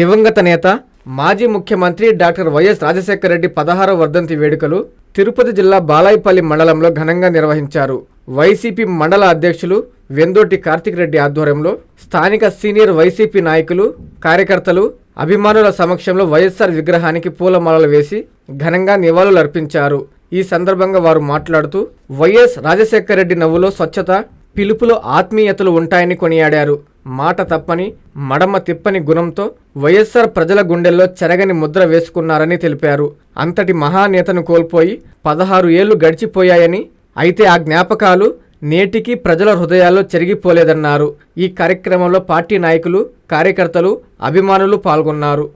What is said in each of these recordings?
దివంగత నేత మాజీ ముఖ్యమంత్రి డాక్టర్ వైఎస్ రాజశేఖర రెడ్డి పదహారవ వర్ధంతి వేడుకలు తిరుపతి జిల్లా బాలాయిపల్లి మండలంలో ఘనంగా నిర్వహించారు. వైసీపీ మండల అధ్యక్షులు వెందోటి కార్తిక్ రెడ్డి ఆధ్వర్యంలో స్థానిక సీనియర్ వైసీపీ నాయకులు కార్యకర్తలు అభిమానుల సమక్షంలో వైఎస్ఆర్ విగ్రహానికి పూలమాలలు వేసి ఘనంగా నివాళులర్పించారు ఈ సందర్భంగా వారు మాట్లాడుతూ వైఎస్ రాజశేఖర రెడ్డి నవ్వులో స్వచ్ఛత పిలుపులో ఆత్మీయతలు ఉంటాయని కొనియాడారు. మాట తప్పని మడమ తిప్పని గుణంతో వైఎస్ఆర్ ప్రజల గుండెల్లో చెరగని ముద్ర వేసుకున్నారని తెలిపారు. అంతటి మహానేతను కోల్పోయి పదహారు ఏళ్ళు గడిచిపోయాయని అయితే ఆ జ్ఞాపకాలు నేటికి ప్రజల హృదయాల్లో చెరిగిపోలేదన్నారు. ఈ కార్యక్రమంలో పార్టీ నాయకులు కార్యకర్తలు అభిమానులు పాల్గొన్నారు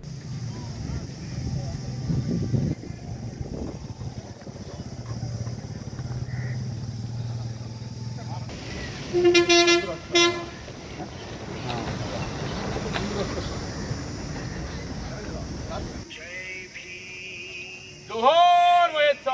జోహార్ వైఎస్ఆర్ జోహార్ వైఎస్ఆర్ జోహార్ వైఎస్ఆర్ జోహార్ వైఎస్ఆర్ జోహార్ వైఎస్ఆర్ జోహార్ వైఎస్ఆర్ జోహార్ వైఎస్ఆర్ వైఎస్ఆర్ అమర హై వైఎస్ఆర్ అమర హై వైఎస్ఆర్ అమర హై వైఎస్ఆర్ అమర హై వైఎస్ఆర్ వైఎస్ఆర్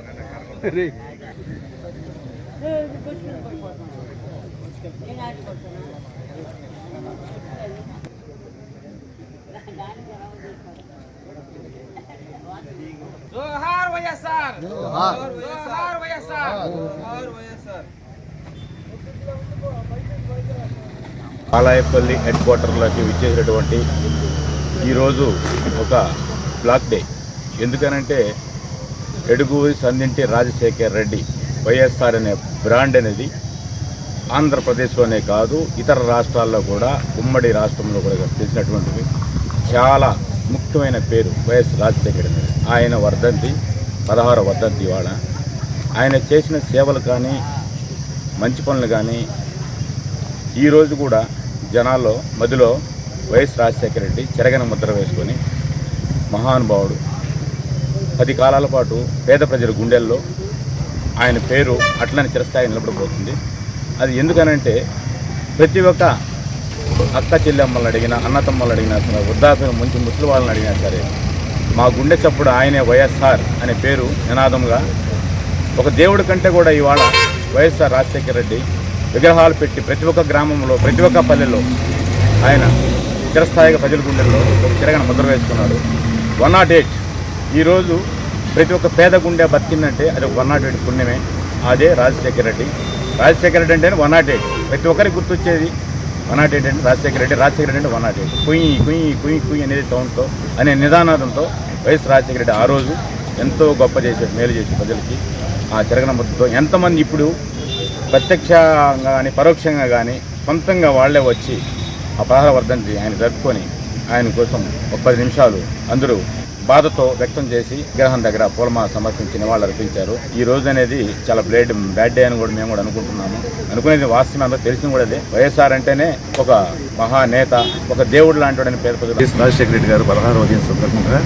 జోహార్ వైఎస్ఆర్. జోహార్. వైఎస్ఆర్. జోహార్. వైఎస్ఆర్. ఆలాయపల్లి హెడ్ క్వార్టర్లోకి విచ్చేసినటువంటి ఈరోజు ఒక బ్లాక్ డే. ఎందుకనంటే ఎడుగూరి సందింటి రాజశేఖర్ రెడ్డి వైఎస్ఆర్ అనే బ్రాండ్ అనేది ఆంధ్రప్రదేశ్లోనే కాదు ఇతర రాష్ట్రాల్లో కూడా ఉమ్మడి రాష్ట్రంలో కూడా తెలిసినటువంటివి చాలా ముఖ్యమైన పేరు వైఎస్ రాజశేఖర్ అనేది ఆయన వర్ధంతి పదహారు వర్ధంతి ఇవాళ. ఆయన చేసిన సేవలు కానీ మంచి పనులు కానీ ఈరోజు కూడా జనాల్లో మధ్యలో వైఎస్ రాజశేఖర రెడ్డి చెరగని ముద్ర వేసుకొని మహానుభావుడు. పది కాలాల పాటు పేద ప్రజల గుండెల్లో ఆయన పేరు అట్లని చిరస్థాయి నిలబడిపోతుంది అది ఎందుకనంటే ప్రతి ఒక్క అక్క చెల్లెమ్మల్ని అడిగిన అన్నతమ్మలను అడిగినా సరే వృద్ధాప్యం మంచి ముసలి వాళ్ళని అడిగినా సరే మా గుండె చప్పుడు ఆయనే వైఎస్ఆర్ అనే పేరు నినాదంగా ఒక దేవుడి కంటే కూడా ఇవాళ వైఎస్ఆర్ రాజశేఖర రెడ్డి విగ్రహాలు పెట్టి ప్రతి ఒక్క గ్రామంలో ప్రతి ఒక్క పల్లెలో ఆయన చిరస్థాయిగా ప్రజల గుండెల్లో ఒక తిరగన ముద్ర వేసుకున్నాడు. వన్ నాట్ ఎయిట్ ఈరోజు ప్రతి ఒక్క పేద గుండె బతికిందంటే అది వన్ నాట్ ఎయిట్ పుణ్యమే. అదే రాజశేఖర రెడ్డి. రాజశేఖర రెడ్డి అంటే వన్ నాట్ ఎయిట్. ప్రతి ఒక్కరికి గుర్తొచ్చేది వన్ నాట్ ఎయిట్ అంటే రాజశేఖర రెడ్డి. రాజశేఖర రెడ్డి అంటే వన్ నాట్ ఎయిట్. కుయ్యి కుయ్యి కుయ్యి కుయ్యి అనేది సౌండ్తో అనే నిదానాదంతో వైఎస్ రాజశేఖర రెడ్డి ఆ రోజు ఎంతో గొప్ప చేశాడు మేలు చేసి ప్రజలకి ఆ జరగన మద్దతుతో ఎంతమంది ఇప్పుడు ప్రత్యక్షంగా కానీ పరోక్షంగా కానీ సొంతంగా వాళ్ళే వచ్చి ఆ పదహార వర్ధంతి ఆయన జరుపుకొని ఆయన కోసం ఒక పది నిమిషాలు అందరూ బాధతో వ్యక్తం చేసి విగ్రహం దగ్గర పూలమాల సమర్పించి నివాళులు అర్పించారు. ఈ రోజు అనేది చాలా బ్లేడ్ బ్యాడ్ డే అని కూడా మేము కూడా అనుకుంటున్నాము. అనుకునేది వాస్తవం అందరూ తెలిసింది కూడా అదే. వైఎస్ఆర్ అంటేనే ఒక మహానేత ఒక దేవుడు లాంటి పేరు రాజశేఖర రెడ్డి గారు పదహారవ ఉదయం సందర్భంగా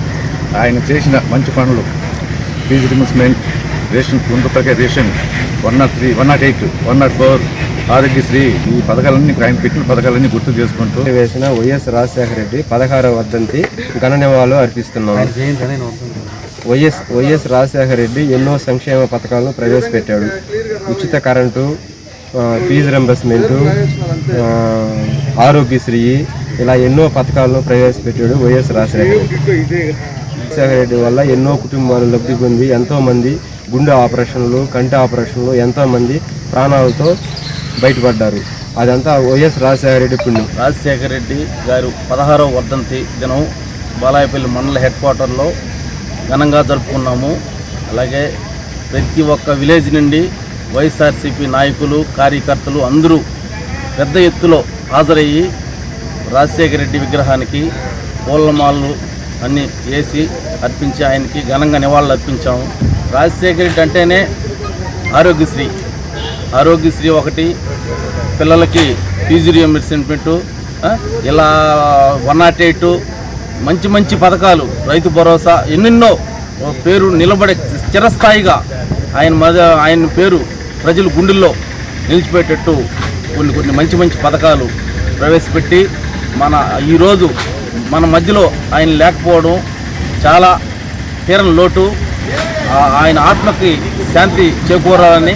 ఆయన చేసిన మంచి పనులు. Fee reimbursement ration ముందుపరికే ration one not three one not eight one not four Aarogyasri ఈ పథకాలన్నీ ఆయన పెట్టిన పథకాలన్నీ గుర్తు చేసుకుంటూ వేసిన వైఎస్ రాజశేఖర రెడ్డి పదహారవ వర్ధంతి ఘన నివాళులు అర్పిస్తున్నాం వైఎస్ వైఎస్ రాజశేఖర రెడ్డి ఎన్నో సంక్షేమ పథకాలను ప్రవేశపెట్టాడు. ఉచిత కరెంటు ఫీజు రెంబర్స్మెంటు ఆరోగ్యశ్రీ ఇలా ఎన్నో పథకాలను ప్రవేశపెట్టాడు వైఎస్ రాజశేఖర రెడ్డి. రాజశేఖర రెడ్డి వల్ల ఎన్నో కుటుంబాలు లబ్ధి పొంది ఎంతోమంది గుండె ఆపరేషన్లు కంటి ఆపరేషన్లు ఎంతోమంది ప్రాణాలతో బయటపడ్డారు. అదంతా వైఎస్ రాజశేఖర రెడ్డి పుణ్యం. రాజశేఖర రెడ్డి గారు పదహారవ వర్ధంతి దినం బాలాయపల్లి మండల హెడ్ క్వార్టర్లో ఘనంగా జరుపుకున్నాము. అలాగే ప్రతి ఒక్క విలేజ్ నుండి వైఎస్ఆర్సీపీ నాయకులు కార్యకర్తలు అందరూ పెద్ద ఎత్తులో హాజరయ్యి రాజశేఖర రెడ్డి విగ్రహానికి పూలమాలలు అన్నీ వేసి అర్పించి ఆయనకి ఘనంగా నివాళులు అర్పించాము రాజశేఖర రెడ్డి అంటేనే ఆరోగ్యశ్రీ. ఆరోగ్యశ్రీ ఒకటి పిల్లలకి ఫీజు రియంబర్స్మెంట్ ఇలా వన్ నాట్ ఎయిట్ మంచి మంచి పథకాలు రైతు భరోసా ఎన్నెన్నో పేరు నిలబడే చిరస్థాయిగా ఆయన మద ఆయన పేరు ప్రజలు గుండెల్లో నిలిచిపెట్టేట్టు కొన్ని కొన్ని మంచి మంచి పథకాలు ప్రవేశపెట్టి మన ఈరోజు మన మధ్యలో ఆయన లేకపోవడం చాలా తీరం లోటు. ఆయన ఆత్మకి శాంతి చేకూరాలని